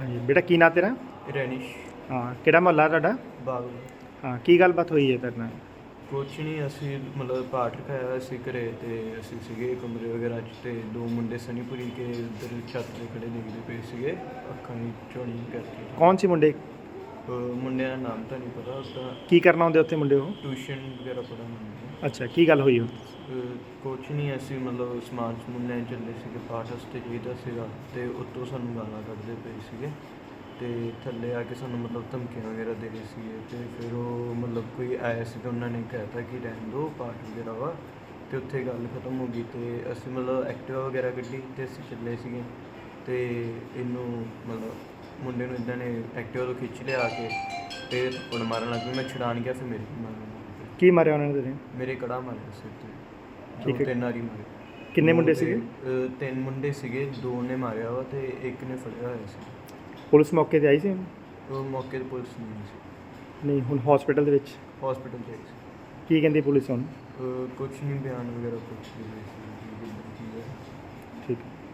ਹਾਂਜੀ ਬੇਟਾ ਕੀ ਨਾਂ ਤੇਰਾ? ਰੈਨਿਸ਼। ਹਾਂ ਕਿਹੜਾ ਮੁਹੱਲਾ ਤੁਹਾਡਾ? ਬਾਗ ਹਾਂ ਕੀ ਗੱਲਬਾਤ ਹੋਈ ਹੈ ਤੇਰੇ ਨਾਲ? ਕੁਛ ਨਹੀਂ ਅਸੀਂ ਮਤਲਬ ਪਾਠ ਰਖਾਇਆ ਹੋਇਆ ਸੀ ਘਰੇ ਤੇ ਅਸੀਂ ਸੀਗੇ ਕਮਰੇ ਵਗੈਰਾ 'ਚ ਤੇ ਦੋ ਮੁੰਡੇ ਸਨੀਪੁਰੀ ਕੇ ਉੱਧਰ ਛੱਤ ਤੇ ਖੜੇ ਦੇਖਦੇ ਪਏ ਸੀਗੇ ਅੱਖਾਂ ਦੀ ਚੋਣੀ ਕਰਕੇ। ਕੌਣ ਸੀ ਮੁੰਡੇ? ਅਹ ਮੁੰਡਿਆਂ ਦਾ ਨਾਮ ਤਾਂ ਨਹੀਂ ਪਤਾ ਉਸਦਾ ਕੀ ਕਰਨ ਆਉਂਦੇ ਉੱਥੇ ਮੁੰਡੇ ਉਹ? ਟਿਊਸ਼ਨ ਵਗੈਰਾ ਪੜ੍ਹਨ ਅੱਛਾ ਕੀ ਗੱਲ ਹੋਈ ਉਹ ਕੁਛ ਨਹੀਂ ਅਸੀਂ ਮਤਲਬ ਸਮਾਨ ਸਮੂਨ ਲੈਣ ਚੱਲੇ ਸੀਗੇ ਪਾਠ ਵਾਸਤੇ ਚਾਹੀਦਾ ਸੀਗਾ ਤੇ ਉੱਤੋਂ ਸਾਨੂੰ ਗਾਲਾਂ ਕੱਢਦੇ ਪਏ ਸੀਗੇ ਤੇ ਥੱਲੇ ਆ ਕੇ ਸਾਨੂੰ ਮਤਲਬ ਧਮਕੀਆਂ ਵਗੈਰਾ ਦੇ ਰਹੇ ਸੀਗੇ ਤੇ ਫਿਰ ਉਹ ਮਤਲਬ ਕੋਈ ਆਇਆ ਸੀ ਤੇ ਉਹਨਾਂ ਨੇ ਕਹਿਤਾ ਕਿ ਰਹਿਣ ਦਿਓ ਪਾਠ ਵਗੈਰਾ ਵਾ ਤੇ ਉੱਥੇ ਗੱਲ ਖਤਮ ਹੋ ਗਈ ਤੇ ਅਸੀਂ ਮਤਲਬ ਐਕਟਿਵਾ ਵਗੈਰਾ ਕੱਢੀ ਤੇ ਅਸੀਂ ਚੱਲੇ ਸੀਗੇ ਤੇ ਇਹਨੂੰ ਮਤਲਬ ਮੁੰਡੇ ਨੂੰ ਇਦਾਂ ਨੇ ਐਕਟਿਵਾ ਤੋਂ ਖਿੱਚ ਲਿਆ ਆ ਕੇ ਤੇ ਥੱਪੜ ਮਾਰਨ ਲੱਗ ਪਈ ਮੈਂ ਛਡਾਣ ਗਿਆ ਫਿਰ ਮੇਰੇ ਮਾਰਨ ਲੱਗ ਪਈ। ਕੀ ਮਾਰਿਆ ਉਹਨਾਂ ਨੇ ਤੇਰੇ ਮੇਰੇ ਕੜਾ ਮਾਰਿਆ ਸਿਰ ਤੇ ਠੀਕ ਦੋ ਹੈ। ਤਿੰਨ ਵਾਰੀ ਮਾਰੇ। ਕਿੰਨੇ ਦੋ ਮੁੰਡੇ ਤੇ, ਸੀਗੇ? ਅ, ਤਿੰਨ ਮੁੰਡੇ ਸੀਗੇ ਦੋ ਨੇ ਮਾਰਿਆ ਵਾ ਤੇ ਇੱਕ ਨੇ ਫੜਿਆ ਹੋਇਆ ਸੀ। ਪੁਲਿਸ ਮੌਕੇ ਤੇ ਆਈ ਸੀ? ਉਹ ਮੌਕੇ ਤੇ ਪੁਲਿਸ ਨਹੀਂ ਸੀ। ਨਹੀਂ ਹੁਣ ਹਸਪੀਟਲ ਦੇ ਵਿੱਚ? ਹਸਪੀਟਲ ਚ ਆਈ ਸੀ। ਕੀ ਕਹਿੰਦੀ ਪੁਲਿਸ ਹੁਣ? ਕੁਛ ਨਹੀਂ ਬਿਆਨ ਵਗੈਰਾ ਕੁਛ ਨਹੀਂ ਸੀ। ਠੀਕ ਹੈ।